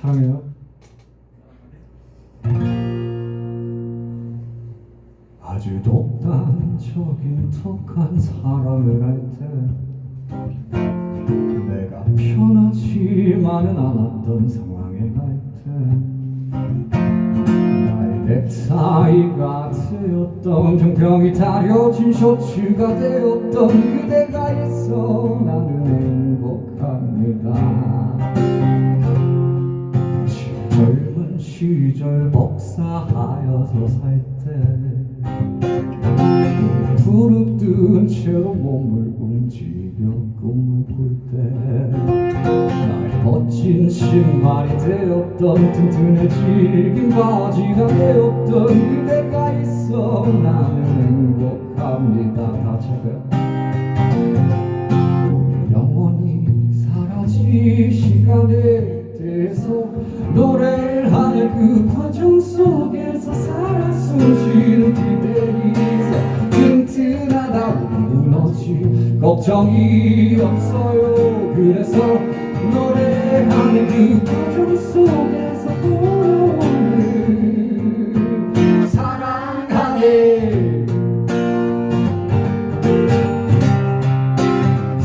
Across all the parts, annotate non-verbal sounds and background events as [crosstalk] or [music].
사랑해요. 아주 독단적인 독한 사랑을 할때 내가 편하지만은 않았던 상황에 갈때 나의 넥타이가 되었던 병평이 다려진 셔츠가 되었던 그대가 있어 나는 행복합니다 시절 복사하여서 살 때 부릅 뜬 채로 몸을 움직여 꿈을 꿀때 나의 멋진 신발이 되었던 튼튼해질 긴 바지가 되었던 그대가 있어 나는 행복합니다. 다 제가 영원히 사라질 시간에 대해서 하는 그 과정 속에서 살아 숨쉬는 그대에서 튼튼하다 무너지 걱정이 없어요. 그래서 노래하는 그 과정 속에서 돌아오는 사랑하네.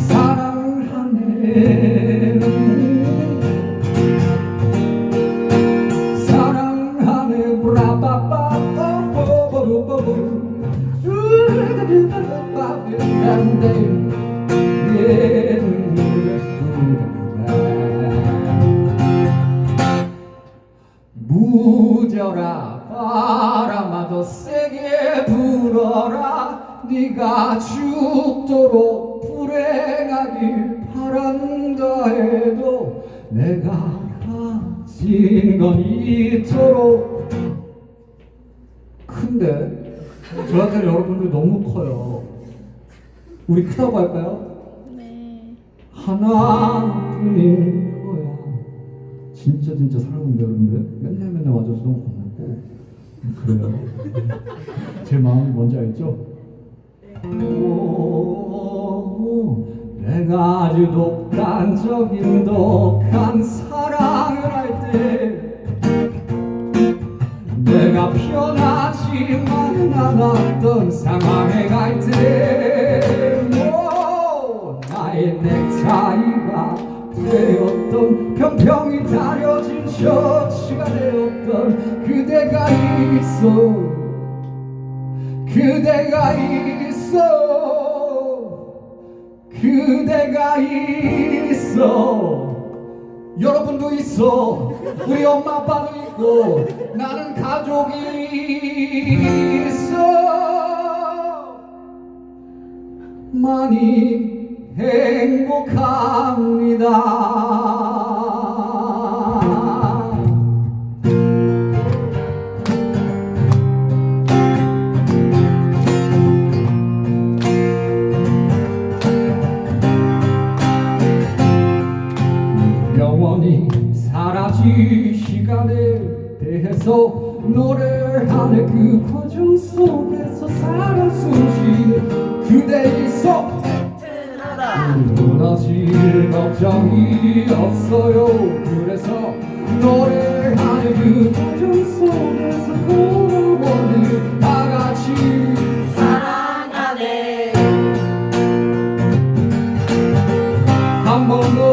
사랑하네 무뎌라 바람아 더 세게 불어라. 네가 죽도록 불행하길 바란다 해도 내가 가진 건 이토록 큰데 저한테 여러분들 너무 커요 우리 크다고 할까요? 네. 하나뿐인 거야. 진짜 진짜 사랑합니다 여러분들. 맨날 맨날 와줘서 너무 고맙고 그래요. [laughs] 제 마음이 뭔지 알죠? 오, 내가 아주 독단적인 독한 사랑을 할 때 않았던 상황에 갈때 나의 넥타이가 되었던 평평이 다려진 셔츠가 되었던 그대가 있어. 그대가 있어. 그대가 있어. 여러분도 있어. 우리 엄마 아빠도 있고 나는 가족이 많이 행복합니다. 영원히 사라질 시간에 대해서 노래하는 그 과정 속에서 살아 숨쉬는 그대 걱정이 없어요 그래서 노래하는 그 과정 속에서 걸어오는 다 같이 사랑하네. 한번더